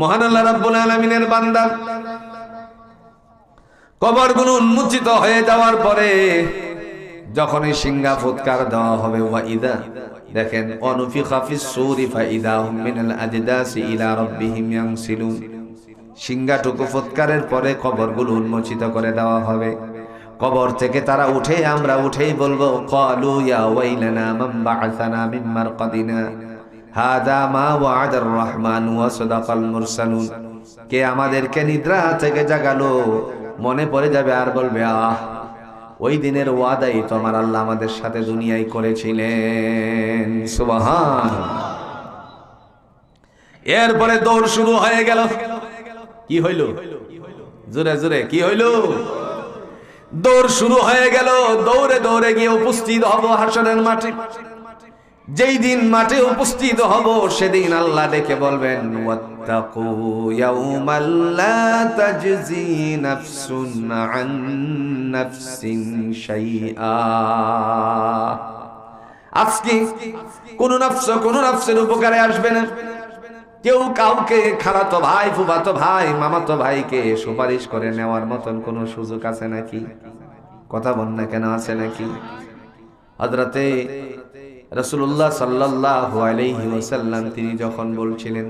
মহান আল্লাহ রাব্বুল আলামিনের বান্দা। কবরগুলো উন্মোচিত হয়ে যাওয়ার পরে যখনই সিংহা ফুৎকার দেওয়া হবে, ওয়া ইদা, দেখেন, অনুফিখা ফিস সূরি ফাইদা হুম মিনাল আজদাসি ইলা রাব্বিহিম ইয়ানসিলুন সিংহাটুকু ফুৎকারের পরে কবরগুলো উন্মোচিত করে দেওয়া হবে। কবর থেকে তারা উঠে, আমরা উঠেই বলব ক্বালু ইয়া ওয়াইলানা মান বা'আসানা মিন মারকাদিনা। হাদা মা ওয়া'দার রহমান ওয়া সাদাকাল মুরসালুন। কে আমাদেরকে নিদ্রা থেকে জাগালো, মনে পড়ে যাবে আর বলবে, আহ, ওই দিনের ওয়াদাই তো আমার আল্লাহ আমাদের সাথে দুনিয়ায় করেছিলেন। সুবহান। এরপরে দৌড় শুরু হয়ে গেল। কি হইল? জোরে জোরে, কি হইল? দৌড় শুরু হয়ে গেল। দৌড়ে দৌড়ে গিয়ে উপস্থিত হব হাসনের মাঠে। যেই দিন মাঠে উপস্থিত হব, সেদিন আল্লাহ ডেকে বলবেন আজকে কোন নফস কোন নফসের উপকারে আসবে না। কেউ কাউকে খালাতো ভাই, ফুফাতো ভাই, মামাতো ভাইকে সুপারিশ করে নেওয়ার মতন কোনো সুযোগ আছে নাকি? কথা বল না কেন, আছে নাকি? হজরতে রসুল্লাহ সাল্লাহ তিনি যখন বলছিলেন,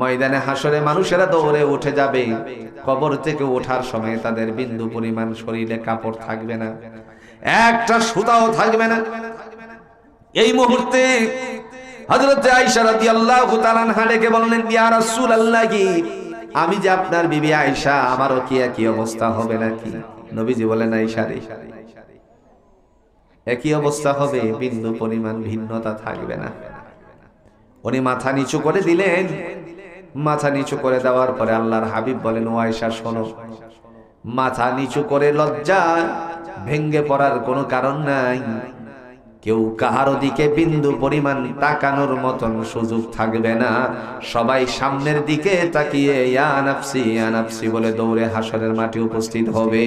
ময়দানে হাসরে মানুষেরা দৌড়ে উঠে যাবে, কবর থেকে ওঠার সময় তাদের বিন্দু পরিমাণ শরীরে কাপড় থাকবে না, একটা সুতাও থাকবে না। এই মুহূর্তে আনহা বললেন রাসূলুল্লাহ কি আমি যে আপনার বিবি আয়েশা, আমারও কি একই অবস্থা হবে নাকি? নবীজি বলেন, আয়েশা রে একই অবস্থা হবে, বিন্দু পরিমাণ ভিন্নতা থাকবে না। উনি মাথা নিচু করে দিলেন। মাথা নিচু করে দেওয়ার পরে আল্লাহর হাবিব বলেন, ও আয়েশা, শোনো। মাথা নিচু করে লজ্জা ভেঙ্গে পড়ার কোনো কারণ নাই। কেউ কাহারো দিকে বিন্দু পরিমাণ তাকানোর মতন সুযোগ থাকবে না। সবাই সামনের দিকে তাকিয়ে নাফসি, ইয়া বলে দৌড়ে হাসরের মাঠে উপস্থিত হবে।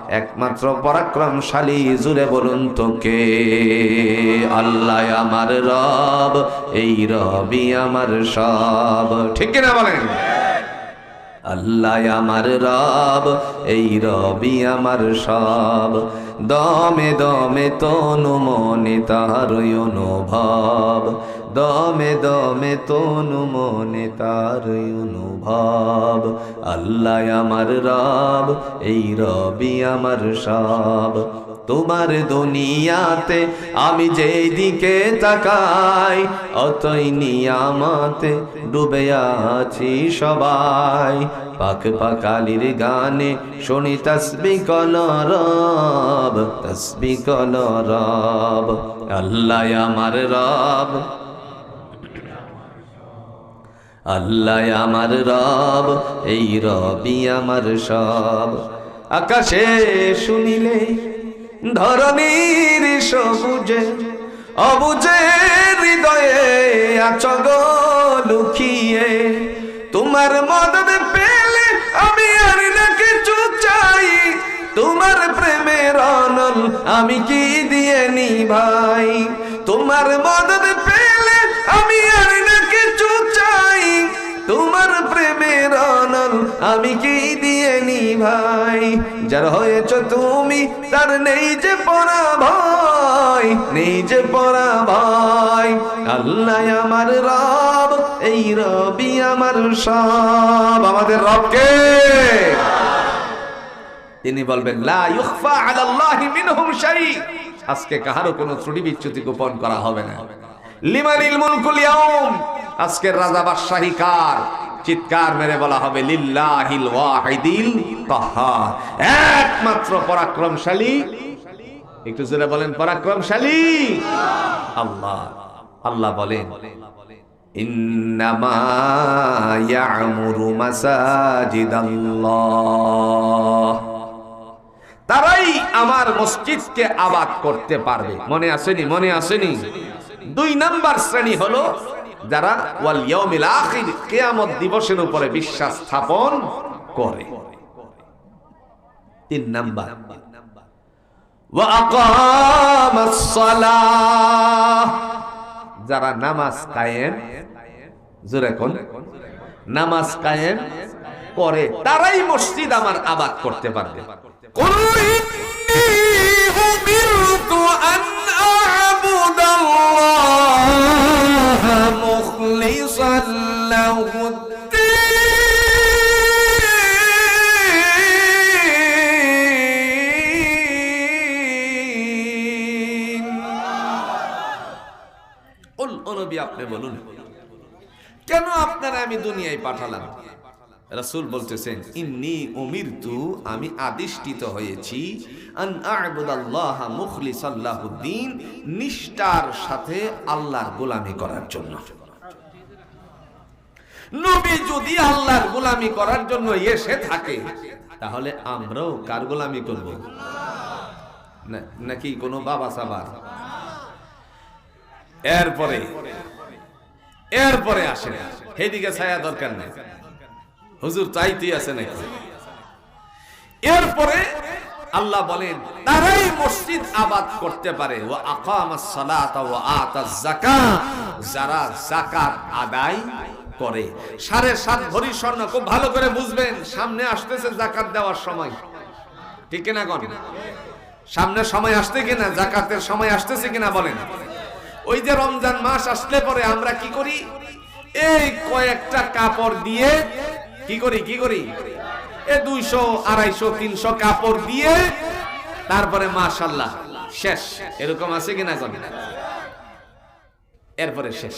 একমাত্র পরাক্রমশালী, জুড়ে বলুন তোকে। আল্লাহ আমার রব, এই রবি আমার সব। ঠিক না বলেন? আল্লাহ আমার রব, এই রবি আমার সব। দমে দমে তনু মনে তার অনুভব। দমে দমে তনু মনে তার অনুভব। আল্লাহ আমার রব, এই রবি আমার সব। তোমার দুনিয়াতে আমি যেই দিকে তাকাই, অতই নিয়ামাতে ডুবে আছি সবাই। পাক পাকালির গানে শুনি তসবি কল রব, তসবি কল রব। আল্লাহ আমার রব আল্লাহ আমার রব, এই রবি আমার সব। আকাশে শুনিলে ধরনীর সবুজে, অবুজে হৃদয়ে আচগ লুকিয়ে। তোমার মদত পেলে আমি আর না কিছু চাই। তোমার প্রেমের অনল আমি কি দিয়ে নি ভাই তোমার মদত পেলে আমি আর না প্রেমের আমি কি দিয়ে নি ভাই যার হয়েছ তুমি, তার নেই যে পড়া ভয়, নেই যে পড়া ভয়। আল্লাহ আমার রব, এই রবি আমার সব। আমাদের রবকে। তিনি বলবেন, লা ইউখফা আলাল্লাহি মিনহুম শাই। আজকে কাহারও কোনো ত্রুটি বিচ্যুতি গোপন করা হবে না। লিমানিল মুলকুল ইয়াউম, আজকের রাজা বাদশাহী কার? চিৎকার মেরে বলা হবে একমাত্র পরাক্রমশালী, একটু জোরে বলেন, পরাক্রমশালী। আল্লাহ আল্লাহ বলেন মাসাজিদাল্লাহ। আমার মসজিদকে আবাদ করতে পারবে। মনে আসেনি মনে আসেনি? দুই নাম্বার শ্রেণি হলো যারা কেয়ামত দিবসের উপরে বিশ্বাস স্থাপন করে। তিন নাম্বার। যারা নামাজ কায়েম, জোরে কোন, নামাজ কায়েম করে, তারাই মসজিদ আমার আবাদ করতে পারবে। কোন أعبد الله مخلصا له الدين قل নবী আপনি বলুন কেন আপনারা আমি দুনিয়ায় পাঠালাম রাসূল বলতেছেন, ইন্নি উমিরতু, আমি আদিষ্টিত হয়েছি নিষ্ঠার সাথে আল্লাহর গোলামি করার জন্য। নবী যদি আল্লাহর গোলামি করার জন্য এসে থাকে, তাহলে আমরাও কার গোলামি করব? নাকি কোনো বাবা সাবার? এরপরে এরপরে আসে সেদিকে ছায়া দরকার নেই। হুজুর চাইতেই আছে নাকি? এরপরে আল্লাহ বলেন, তারাই মসজিদ আবাদ করতে পারে। ও আকামাস সালাত ও আতাজ যাকাত যারা যাকাত আদায় করে, সাড়ে সাত ভরি স্বর্ণ, খুব ভালো করে বুঝবেন, সামনে আসতেছে যাকাত দেওয়ার সময়। ঠিক কিনা গণ সামনে সময় আসতে কিনা জাকাতের সময় আসতেছে কিনা বলেন। ওই যে রমজান মাস আসলে পরে আমরা কি করি? এই কয়েকটা কাপড় দিয়ে কি করি কি করি? এ দুইশো, আড়াইশো, তিনশো কাপড় দিয়ে তারপরে মাশাল্লাহ, শেষ। এরকম আছে কিনা কোন এরপরে শেষ।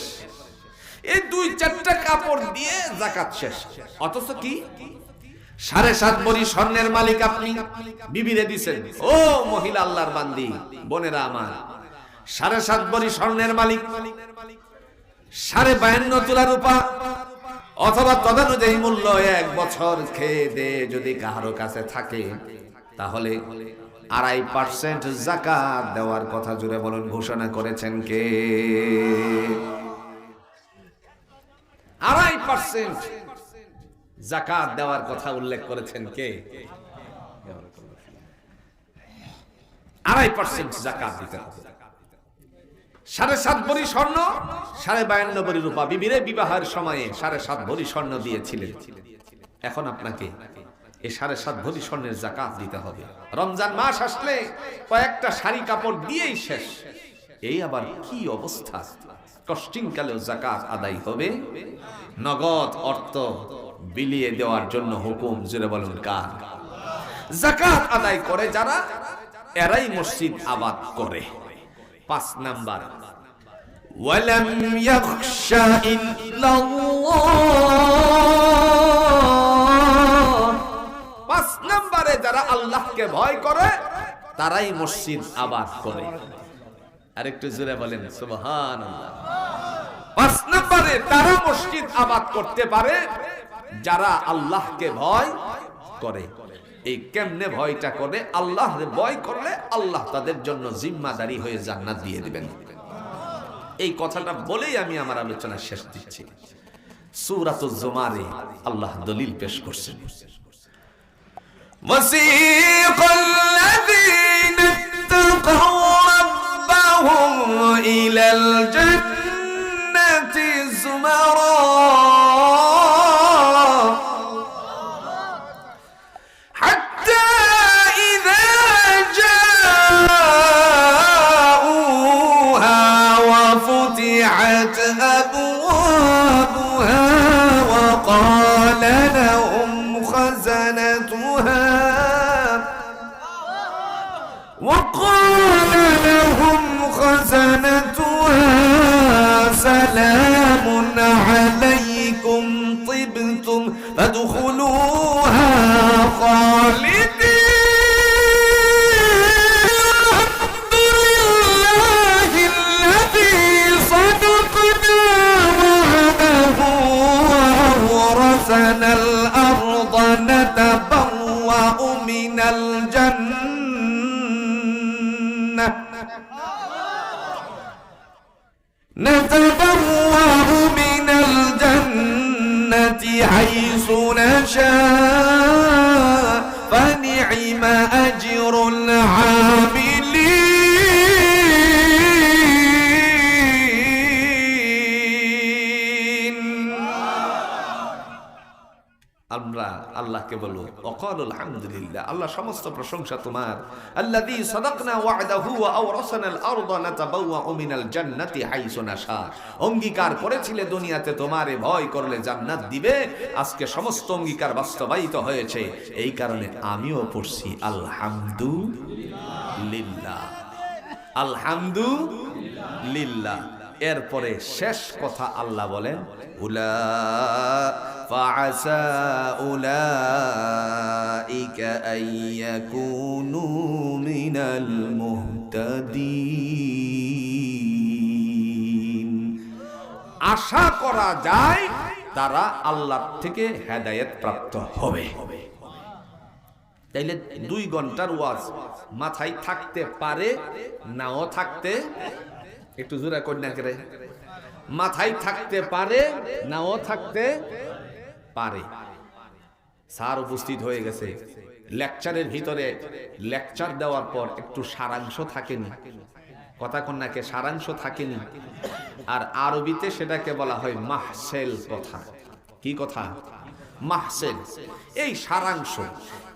এই দুই চারটা কাপড় দিয়ে জাকাত শেষ। অথচ কি? সাড়ে সাত স্বর্ণের মালিক আপনি, বিবিরে দিছেন। ও মহিলা আল্লাহর বান্দি, বোনেরা আমার। সাড়ে সাত বড়ি স্বর্ণের মালিক, সাড়ে বায়ান্ন তোলা রূপা অথবা তদানুযায়ী মূল্য এক বছর খেয়ে দে যদি কাহারো কাছে থাকে, তাহলে আড়াই পার্সেন্ট জাকাত দেওয়ার কথা জুড়ে বলুন, ঘোষণা করেছেন কে? আড়াই পার্সেন্ট জাকাত দেওয়ার কথা উল্লেখ করেছেন কে? আড়াই পার্সেন্ট জাকাত দিতে হবে। সাড়ে সাত ভরি স্বর্ণ, সাড়ে বায়ান্ন ভরি রূপা। বিবিরে বিবাহের সময়ে সাড়ে সাত ভরি স্বর্ণ দিয়েছিলেন। এখন আপনাকে এই সাড়ে সাত ভরি স্বর্ণের জাকাত দিতে হবে। রমজান মাস আসলে কয়েকটা শাড়ি কাপড় দিয়েই শেষ। এই আবার কি অবস্থা? কষ্টিং কালেও জাকাত আদায় হবে? নগদ অর্থ বিলিয়ে দেওয়ার জন্য হুকুম জুড়ে বলুন, কার? জাকাত আদায় করে যারা, এরাই মসজিদ আবাদ করে। পাঁচ নাম্বার। ওয়ালাম ইয়াখশা ইল্লাল্লাহ। পাঁচ নাম্বারে যারা আল্লাহকে ভয় করে তারাই মসজিদ আবাদ করে। আরেকটু জোরে বলেন সুবহানাল্লাহ। পাঁচ নাম্বারে তারা মসজিদ আবাদ করতে পারে যারা আল্লাহকে ভয় করে। এই কেমনে ভয়টা করে আল্লাহ ভয় করলে আল্লাহ তাদের জন্য জিম্মাদারি হয়ে জান্নাত দিয়ে দিবেন এই কথাটা বলেই আমি আমার আলোচনা শেষ দিচ্ছি সূরাতুজ জুমারে আল্লাহ দলিল পেশ করছেন وسيق الذين اتقوا ربهم إلى الجنة زمرا الجنة الله من الجنة حيث نشأ. আল্লাহকে বলব অকাল আলহামদুলিল্লাহ আল্লাহ সমস্ত প্রশংসা তোমার। আল্লাযী সাদাকনা ওয়া'দাহু ওয়া আরদা নাতাবাওয়াউ মিনাল জান্নাতি হাইসু নাশা। অঙ্গীকার করেছিলে দুনিয়াতে, তোমারে ভয় করলে জান্নাত দিবে। আজকে সমস্ত অঙ্গীকার বাস্তবায়িত হয়েছে। এই কারণে আমিও পড়ছি, আলহামদুলিল্লাহ। আলহামদুলিল্লাহ। এরপরে শেষ কথা আল্লাহ বলেন, উলা فعسى أولئك أن يكونوا من المهتدين আশা করা যায় তারা আল্লাহ থেকে হেদায়েত প্রাপ্ত হবে তাইলে দুই ঘন্টার ওয়াজ মাথায় থাকতে পারে নাও থাকতে একটু জোরে কন্যা করে মাথায় থাকতে পারে নাও থাকতে পারে। স্যার উপস্থিত হয়ে গেছে। লেকচারের ভিতরে লেকচার দেওয়ার পর একটু সারাংশ থাকেনি। কথা কন্যাকে সারাংশ থাকেনি। আর আরবিতে সেটাকে বলা হয় মাহসেল কথা। কি কথা? মাহসেল। এই সারাংশ,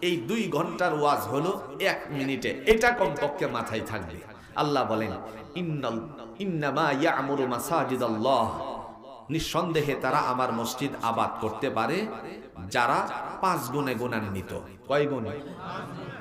এই দুই ঘণ্টার ওয়াজ হলো এক মিনিটে। এটা কমপক্ষে মাথায় থাকবে। আল্লাহ বলেন, ইন্নাল, ইন্নামা ইয়ামুরু মাসাজিদাল্লাহ। নিঃসন্দেহে তারা আমার মসজিদ আবাদ করতে পারে। যারা পাঁচ গুণে গুণান্বিত। কয় গুণে?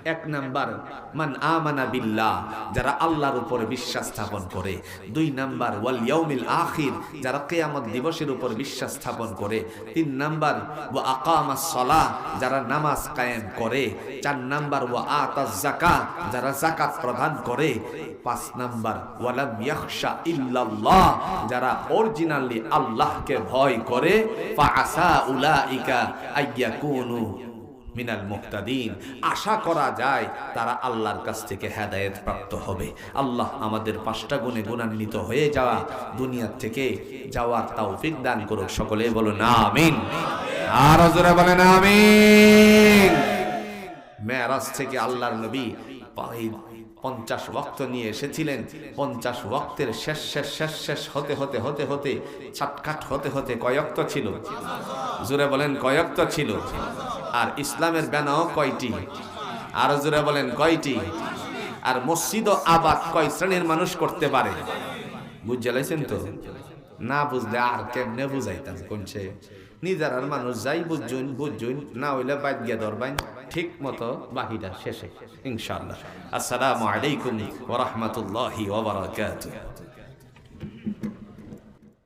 এক নাম্বার, মান আমানা বিল্লাহ, যারা আল্লাহর উপরে বিশ্বাস স্থাপন করে। দুই নাম্বার, ওয়াল ইয়াউমিল আখির, যারা কিয়ামত দিবসের উপর বিশ্বাস স্থাপন করে। তিন নাম্বার, ওয়া আকামাস সালাহ, যারা নামাজ কায়েম করে। চার নাম্বার, ওয়া আতাজ যাকাত, যারা যাকাত প্রদান করে। পাঁচ নাম্বার ওয়ালাম ইয়াখশা ইল্লাল্লাহ, যারা অরিজিনালি আল্লাহকে ভয় করে। ফাআসা উলাইকা আইয়াকুনু মিনাল মুক্তাদিন আশা করা যায় তারা আল্লাহর কাছ থেকে হেদায়েত প্রাপ্ত হবে। আল্লাহ আমাদের পাঁচটা গুণে গুণান্বিত হয়ে যাওয়া দুনিয়ার থেকে যাওয়ার তৌফিক দান করুক। সকলে বলো না আমিন। আর জোরে বলেন, আমিন। মেরাজ থেকে আল্লাহর নবী পঞ্চাশ ওয়াক্ত নিয়ে এসেছিলেন। পঞ্চাশ ওয়াক্তের শেষ শেষ শেষ শেষ হতে হতে হতে হতে ছাটকাট হতে হতে কয়ক্ত ছিল। জোরে বলেন কয়ক্ত ছিল। আর ইসলামের ব্যানাও কয়টি? আর জোরে বলেন কয়টি? আর মসজিদ আবাদ কয় শ্রেণির মানুষ করতে পারে? বুঝে লাইছেন তো? না বুঝলে আর কেমনে বুঝাইতাম কোনছে নিজের আর মানুষ যাই বুঝুন বুঝুন, না হইলে বাদ গিয়া ধরবাইন ঠিক মতো বাহিরা শেষে ইনশাল্লাহ আসসালামু আলাইকুম ওয়া ওবরাকাত